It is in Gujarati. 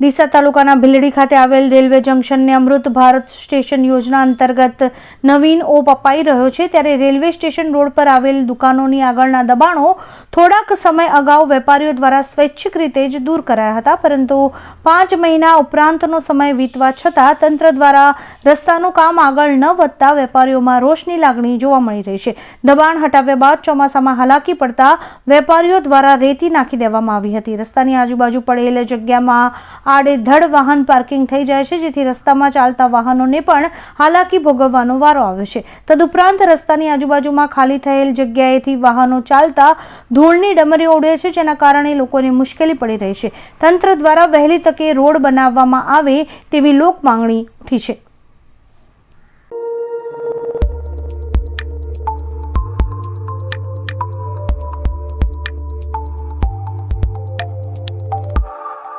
ડીસા તાલુકાના ભીલડી ખાતે આવેલ રેલવે જંકશનને અમૃત ભારત સ્ટેશન યોજના અંતર્ગત નવીન ઓપ અપાઈ રહ્યો છે. ત્યારે રેલવે સ્ટેશન રોડ પર આવેલ દુકાનોની આગળના દબાણો થોડાક સમય અગાઉ વેપારીઓ દ્વારા સ્વૈચ્છિક રીતે જ દૂર કરાયા હતા. પરંતુ પાંચ મહિના ઉપરાંતનો સમય વીતવા છતાં તંત્ર દ્વારા રસ્તાનું કામ આગળ ન વધતા વેપારીઓમાં રોષની લાગણી જોવા મળી રહી છે. દબાણ હટાવ્યા બાદ ચોમાસામાં હાલાકી પડતા વેપારીઓ દ્વારા રેતી નાખી દેવામાં આવી હતી. રસ્તાની આજુબાજુ પડેલ જગ્યામાં આડેધડ વાહન પાર્કિંગ થઈ જાય છે, જેથી રસ્તામાં ચાલતા વાહનોને પણ હાલાકી ભોગવવાનો વારો આવ્યો છે. તદુપરાંત રસ્તાની આજુબાજુમાં ખાલી થયેલ જગ્યાએથી વાહનો ચાલતા ધૂળની ડમરીઓ ઉડે છે, જેના કારણે લોકોને મુશ્કેલી પડી રહી છે. તંત્ર દ્વારા વહેલી તકે રોડ બનાવવામાં આવે તેવી લોક માંગણી ઉઠી છે.